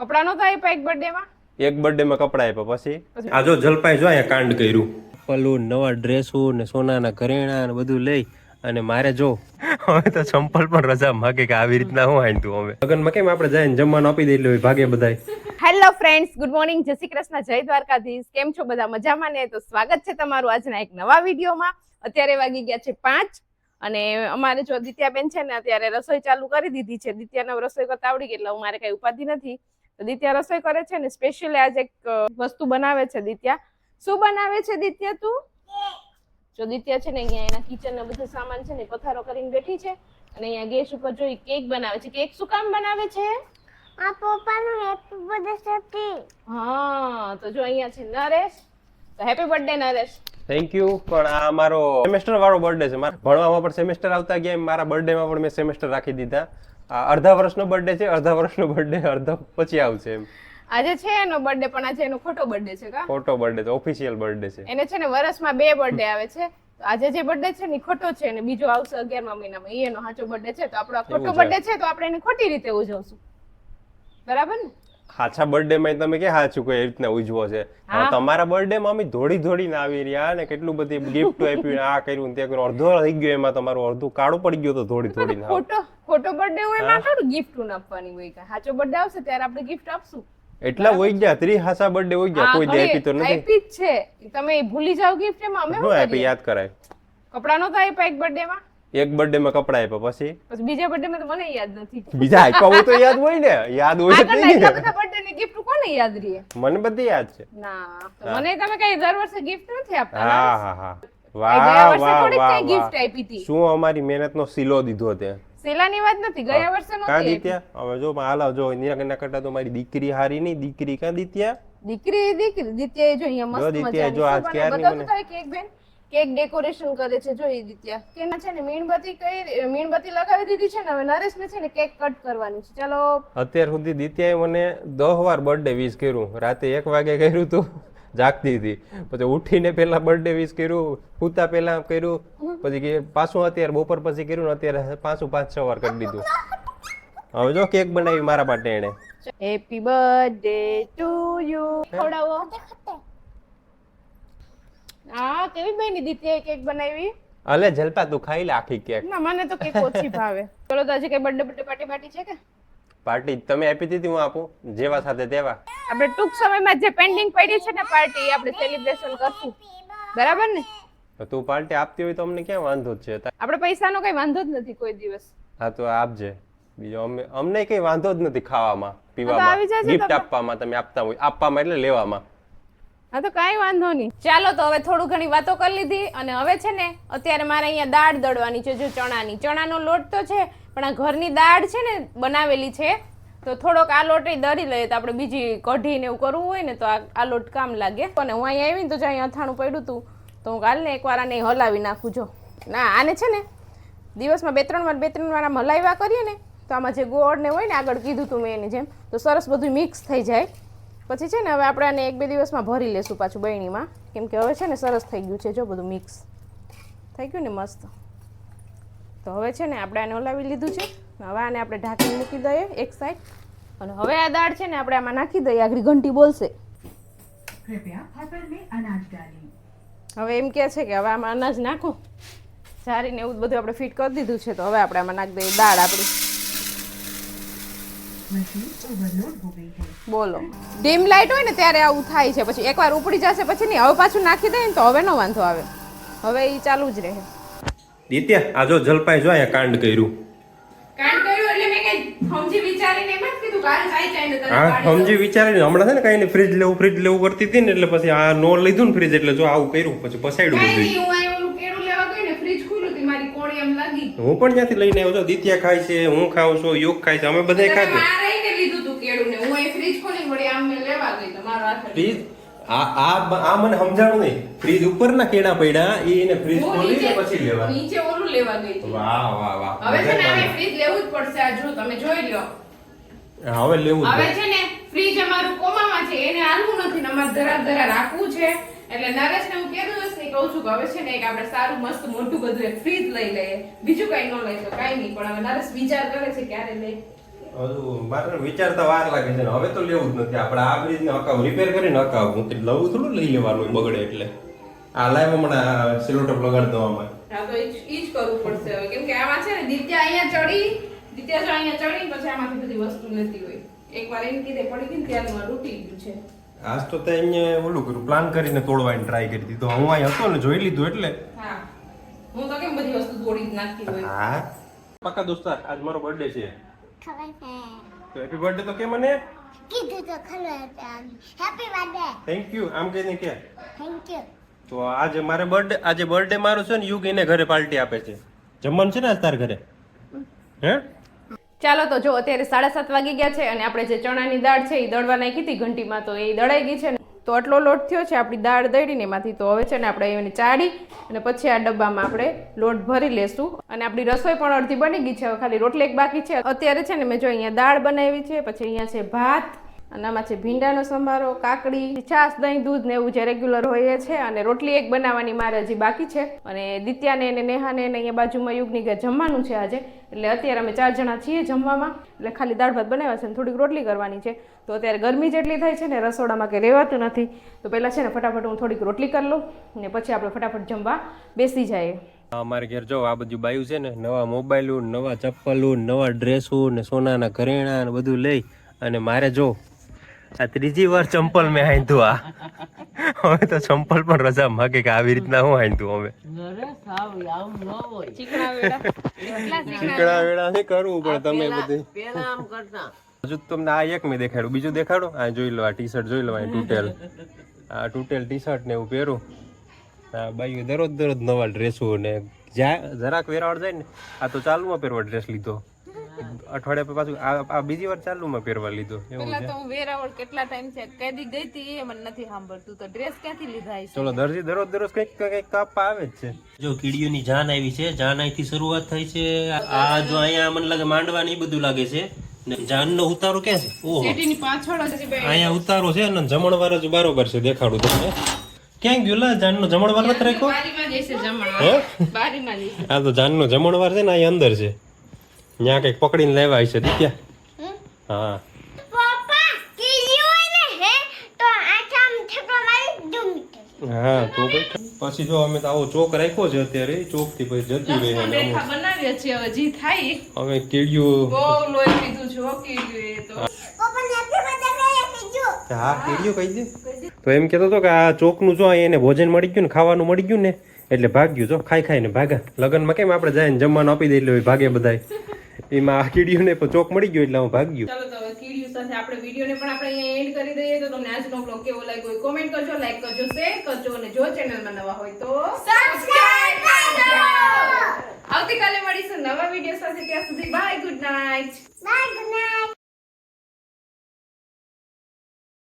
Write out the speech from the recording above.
કપડા તો આપ્યા એક બર્થડે માં એક બર્થડે માં કપડા આપ્યા પછી? આ જો જલપાઈ જો અહીંયા કાંડ કર્યું. પલું નવા ડ્રેસો ને સોનાના ઘરેણા ને બધું લઈ અને મારે જો. હવે તો ચંપલ પણ રજા માગે કે આવી રીતના હું તું હવે. લગનમાં કેમ આપણે જઈને જમવાનું આપી દઈએ એટલે ભાગે બધાય. હેલો ફ્રેન્ડ્સ ગુડ મોર્નિંગ જય શ્રી કૃષ્ણ. જય દ્વારકાધીશ. કેમ છો બધા? મજામાં ને? તો સ્વાગત છે તમારું આજના એક નવા વિડીયોમાં. અત્યારે વાગી ગયા છે પાંચ અને અમારે જો દિત્યાબેન છે ને અત્યારે રસોઈ ચાલુ કરી દીધી છે. દિત્યાને રસોઈ કરતા આવડી ગઈ એટલે મારે કઈ ઉપાધિ નથી. તો દિત્યા રસોઈ કરે છે ને સ્પેશિયલી આજે એક વસ્તુ બનાવે છે દિત્યા. શું બનાવે છે દિત્યા તું? જો દિત્યા છે ને અહીંયા એના કિચન ના બધું સામાન છે ને પથારો કરીને બેઠી છે અને અહીંયા ગેસ ઉપર જોઈ કેક બનાવે છે. કેક શું કામ બનાવે છે? આ પપ્પાનો હેપી બર્થડે હતી હા તો જો અહીંયા છે નરેશ. તો happy birthday Naresh. Thank you પણ આ મારો સેમેસ્ટર વાળો બર્થડે છે. મારા ભણવામાં પણ સેમેસ્ટર આવતા ગયા મારા બર્થડે માં પણ મેં સેમેસ્ટર રાખી દીધા. અડધા વર્ષનો બર્થડે છે અડધા વર્ષનો બર્થડે અડધા પછી આવશે એમ. આજે છે એનો બર્થડે પણ આજે એનો ખોટો બર્થડે છે કા? ખોટો બર્થડે તો ઓફિશિયલ બર્થડે છે. એને છે ને વર્ષમાં બે બર્થડે આવે છે. તો આજે જે બર્થડે છે ને ખોટો છે અને બીજો આવશે અગિયારમા મહિનામાં. ઈ એનો સાચો બર્થડે છે તો આપણો ખોટો બર્થડે છે. તો આપણે એને ખોટી રીતે ઉજવશું. બરાબર ને? હાચા બર્થડે માં તમે કે હાચું કોઈ એવી રીતના ઉજવો છે. તમારા બર્થડે માં અમે ધોડી દોડીને આવી રહ્યા ને કેટલું બધી ગિફ્ટ આપ્યું આ કર્યું તે કર્યું. અડધો થઈ ગયો એમાં તમારું અડધું કાળું પડી ગયું તો ધોડી આવ. ખોટો ખોટો બર્થડે હોય ના થોડું ગિફ્ટ આપવાની હોય કે સાચો બર્થડે આવશે ત્યારે આપણે ગિફ્ટ આપશું. એટલા હોય ગયા ત્રી હાસા બર્થડે હોય ગયા કોઈ દે આપી તો નથી. આપી જ છે. તમે ભૂલી જાવ ગિફ્ટ એમાં અમે શું આપી યાદ કરાય. કપડા નહોતા આપ્યા એક બર્થડે માં? એક બર્થડે માં કપડા આપ્યા પછી? પછી બીજા બર્થડે માં તો મને યાદ નથી. બીજા આપ્યા હોય તો યાદ હોય ને યાદ હોય તો નહીં બધા બર્થડે ની ગિફ્ટ કોને યાદ રહે? મને બધી યાદ છે. ના મને તમે કઈ દર વર્ષે ગિફ્ટ નથી આપતા હા હા હા. વાહ વાહ વાહ ગિફ્ટ આપી હતી? શું અમારી મહેનત નો સિલો દીધો તે? સેલાની વાત નથી ગયા વર્ષે કાં નહોતી આપી. દીત્યા? હવે જો હાલો જો એના ના કરતા તો મારી દીકરી હારી નહીં. દીકરી કા દીત્યા? દીકરી દીકરી દિત્યા જો અહીંયા મસ્ત મજા જો આજ ક્યારની મને- કેક બેન કેક ડેકોરેશન કરે છે જો એ દિત્યા. કેના છે ને મીણબત્તી કઈ મીણબત્તી લગાવી દીધી છે ને હવે નરેશ ને છે ને કેક કટ કરવાની છે. ચાલો. અત્યાર સુધી દિત્યાએ મને 10 વાર બર્થડે વિશ કર્યું. રાતે એક વાગે કર્યું તું જાગતી હતી. પછી ઉઠીને પહેલા બર્થડે વિશ કર્યું સૂતા પહેલા કર્યું. પછી કે પાછું અત્યારે બપોર પછી કર્યું ને અત્યારે પાછું પાંચ છ વાર કરી દીધું. હવે જો કેક બનાવી મારા માટે એને હેપી બર્થડે ટુ યુ ખવડાવો. આ કેવી બની દિત્યાએ કેક બનાવી? અલે જલપા તું ખાઈ લે આખી કેક. ના મને તો કેક ઓછી ભાવે. ચલો તો આજે કે બર્થડે બર્થડે પાર્ટી પાર્ટી છે કે? પાર્ટી તમે આપી દીધી હું આપું. જેવા સાથે તેવા. આપણે ટૂંક સમયમાં જે પેન્ડિંગ પડી છે ને પાર્ટી આપણે સેલિબ્રેશન કરશું. બરાબર ને? તો તું પાર્ટી આપતી હોય તો અમને ક્યાં વાંધો જ છે? આપણે પૈસાનો કઈ વાંધો જ નથી કોઈ દિવસ. હા તો આપજે. બીજો અમે અમને કઈ વાંધો જ નથી ખાવામાં પીવામાં. ગિફ્ટ આપવામાં તમે આપતા હોય. આપવામાં એટલે લેવામાં. હા તો કાંઈ વાંધો નહીં. ચાલો તો હવે થોડું ઘણી વાતો કરી લીધી અને હવે છે ને અત્યારે મારે અહીંયા દાળ દળવાની છે જો ચણાની. ચણાનો લોટ તો છે પણ આ ઘરની દાળ છે ને બનાવેલી છે. તો થોડોક આ લોટ દળી લઈએ તો આપણે બીજી કઢી ને એવું કરવું હોય ને તો આ આ લોટ કામ લાગે. અને હું અહીંયા આવી ને તો જો અહીંયા અથાણું પડ્યું હતું તો હું કાલને એકવાર આને હલાવી નાખું, જો. ના, આને છે ને દિવસમાં બે, ત્રણ વાર, બે, ત્રણ વાર આમ હલાવ્યા કરીએ ને, તો આમાં જે ગોળને હોય ને આગળ કીધું તું મેં એની જેમ, તો સરસ બધું મિક્સ થઈ જાય. પછી છે ને હવે આપણે આને એક બે દિવસમાં ભરી લેશું પાછું બહેણીમાં કેમ કે હવે છે ને સરસ થઈ ગયું છે જો બધું મિક્સ થઈ ગયું ને મસ્ત. તો હવે છે ને આપણે આને હલાવી લીધું છે. હવે આને આપણે ઢાંકીને મૂકી દઈએ એક સાઈડ અને હવે આ દાળ છે ને આપણે આમાં નાખી દઈએ. આગળ ઘંટી બોલશે. કૃપયા ફાતર મેં અનાજ ડાલી હવે એમ કે છે કે હવે આમાં અનાજ નાખો. જારીને એવું બધું આપણે ફિટ કરી દીધું છે, તો હવે આપણે આમાં નાખી દઈએ દાળ આપણી. બોલો. ડીમ લાઇટ હોય ને ત્યારે આવું થાય છે, પછી એકવાર ઉપડી જશે પછી નહીં, હવે પાછું નાખી દઈએ ને તો હવે નો વાંધો આવે. હવે એ ચાલુ જ રહે. દિત્યા, આ જો જલપાઈ જો અહીંયા કાંડ કર્યું. સમજી વિચારીને એમ જ કીધું કાલ જાય જાય ને હા સમજી વિચારીને હમણાં છે ને કઈ ફ્રીજ લેવું ફ્રીજ લેવું કરતી હતી ને એટલે પછી આ નો લીધું ને ફ્રીજ એટલે જો આવું કર્યું પછી પસાડ્યું બધું હું અહીં ઓલું કેળું લેવા ગઈ ને ફ્રીજ ખુલ્લું હતી મારી કોળી એમ લાગી. હું પણ ત્યાંથી લઈને આવ્યો છું દિત્યા ખાય છે હું ખાઉં છું યોગ ખાય છે અમે બધા ખાધું. મારે રહીને લીધું તું કેળું ને હું અહીં ફ્રીજ ખોલી વળી આમ મેં લેવા ગઈ તો હાથ ફ્રીજ આ આ આ મને સમજાણું નહીં. ફ્રીજ ઉપરના કેળા પડ્યા એને ફ્રીજ ખોલી ને પછી લેવા. નીચે લેવા ગઈ વાહ વાહ વાહ. હવે છે ને હવે ફ્રીજ લેવું જ પડશે આ જો તમે જોઈ લો હવે લેવું હવે છે ને ફ્રીજ અમારું કોમામાં છે એને હાલવું નથી ને અમારે ધરા ધરા રાખવું છે. એટલે નરેશને હું કીધું હશે ને કહું છું કે હવે છે ને એક આપણે સારું મસ્ત મોટું બધું એક ફ્રીજ લઈ લઈએ. બીજું કઈ ન લઈ તો કઈ નહીં પણ હવે નરેશ વિચાર કરે છે ક્યારે લઈ. હજુ મારે વિચારતા વાર લાગે છે ને હવે તો લેવું જ નથી. આપણે આ બ્રિજને અકાવ રિપેર કરીને અકાવ હું તે લવું થોડું લઈ લેવાનું બગડે એટલે. આ લાઈવ હમણાં સિલોટપ લગાડી દવામાં હા તો ઈ જ- કરવું પડશે હવે. કેમ કે આમાં છે ને દિત્યા અહીંયા ચડી દિત્યા જો અહીંયા ચડી પછી આમાંથી બધી વસ્તુ લેતી હોય. એકવાર એમ કીધે પડી ગઈ ને ત્યારે મારું તૂટી ગયું છે. આજ તો તે અહીંયા ઓલું કર્યું પ્લાન કરીને તોડવાની ટ્રાય કરી દીધો. હું અહીં હતો ને જોઈ લીધું એટલે. હા. હું તો કેમ બધી વસ્તુ તોડી જ નાખતી હોય? હા. પાકા દોસ્તાર આજ મારો બર્થડે છે. ખબર છે. તો હેપી બર્થડે તો કે મને? કીધું તો ખરું હેપી બર્થડે થેન્ક યુ આમ કહીને કે. થેન્ક યુ તો આજે મારે બર્થડે આજે બર્થડે મારો છે ને, યુગ એને ઘરે પાર્ટી આપે છે. જમવાનું છે ને આજ તાર ઘરે? હે? ચાલો તો જો, અત્યારે સાડા સાત વાગી ગયા છે અને આપણે જે ચણાની દાળ છે એ દળવા નાખી હતી ઘંટીમાં, તો એ દળાઈ ગઈ છે ને. તો આટલો લોટ થયો છે, આપણી દાળ દળીને એમાંથી. તો હવે છે ને આપણે એને ચાળી અને પછી આ ડબ્બામાં આપણે લોટ ભરી લેશું. અને આપણી રસોઈ પણ અડધી બની ગઈ છે, હવે ખાલી એક બાકી છે. અત્યારે છે ને મેં જો અહીંયા દાળ બનાવી છે, પછી અહીંયા છે ભાત અને આમાં છે ભીંડાનો સંભારો કાકડી, છાશ, દહીં, દૂધ ને એવું જે રેગ્યુલર હોય છે અને રોટલી એક બનાવવાની મારે હજી બાકી છે. અને દિત્યાને અને નેહાને અને અહીંયા બાજુમાં યુગની ઘર જમવાનું છે આજે. એટલે અત્યારે અમે ચાર જણા છીએ જમવામાં. એટલે ખાલી દાળ ભાત બનાવ્યા છે અને થોડીક રોટલી કરવાની છે. તો અત્યારે ગરમી જેટલી થાય છે ને રસોડામાં કે રહેવાતું નથી. તો પહેલાં છે ને ફટાફટ હું થોડીક રોટલી કરી લઉં ને પછી આપણે ફટાફટ જમવા બેસી જઈએ. અમારે ઘેર જો આ બધું બાયું છે ને, નવા મોબાઈલો, નવા ચપ્પલો, નવા ડ્રેસો ને સોનાના ઘરેણા ને બધું લઈ અને મારે જો આ ત્રીજી વાર ચંપલ મેં હાંધું આ. હવે તો ચંપલ પણ રજા માગે કે આવી રીતના હું હાંધું હવે. ચીકણા વેડા વેળા નહીં કરવું પણ તમે બધું. હજુ તમને આ એક મેં દેખાડ્યું. બીજું દેખાડો? આ જોઈ લો આ ટી શર્ટ જોઈ લો આ તૂટેલ આ તૂટેલ ટી શર્ટ ને એવું પહેરું. આ બાઈ દરરોજ દરરોજ નવા ડ્રેસો ને જ્યાં જરાક વેરાવળ જાય ને આ તો ચાલુમાં પહેરવા ડ્રેસ લીધો. અઠવાડિયા પછી પાછું આ આ બીજી વાર ચાલુમાં પહેરવા લીધો. એવું પેલા છે? તો હું વેરાવળ કેટલા ટાઈમ છે? કેદી ગઈ હતી એ મને નથી સાંભળતું. તો ડ્રેસ ક્યાંથી લીધા છે ચલો દરજી દરરોજ દરરોજ કંઈક કંઈક કાપવા આવે જ છે. જો કીડીઓની જાન આવી છે જાન અહીંથી શરૂઆત થાય છે. આ જો અહીંયા મને લાગે માંડવા ને બધું લાગે છે. ને જાનનો ઉતારો ક્યાં છે? ઓહો. પાછળ છે બે. અહીંયા ઉતારો છે અને જમણવાર જ બરોબર છે દેખાડું તમને. ક્યાં ગયો લા જાનનો જમણવાર નથી રાખ્યો? હે? આ તો જાનનો જમણવાર છે ને અહીંયા અંદર છે. ત્યાં કંઈક પકડીને લેવા છે દીત્યા હા. હે તો આખા આમ ઠેકો મારી દો મીટર. હા તો પછી જો અમે તો આવો ચોક રાખ્યો છે અત્યારે ચોકથી પછી જતી રહી બનાવીએ છીએ હવે જી થાય. અમે કેડિયું. બહુ લોહી પીધું છે હો એ તો. કીડિયું કહી દે. તો એમ કહેતો હતો કે આ ચોકનું જો એને ભોજન મળી ગયું ને ખાવાનું મળી ગયું ને એટલે ભાગ્યું. જો ખાઈ ખાઈને ભાગા. લગ્નમાં કેમ આપણે જાય ને જમવાનું આપી દે એટલે ભાગે બધાય. એમાં આ કીડીઓને ને પણ ચોક મળી ગયો એટલે હું ભાગ્યું ચાલો તો કીડીઓ સાથે આપણે વિડીયોને પણ આપણે અહીંયા એન્ડ કરી દઈએ. તો તમને આજનો બ્લોગ કેવો લાગ્યો હોય કોમેન્ટ કરજો લાઈક કરજો શેર કરજો અને જો ચેનલમાં નવા હોય તો સબસ્ક્રાઇબ કરજો. આવતીકાલે મળીશું નવા વીડિયો સાથે. ત્યાં સુધી બાય ગુડ નાઇટ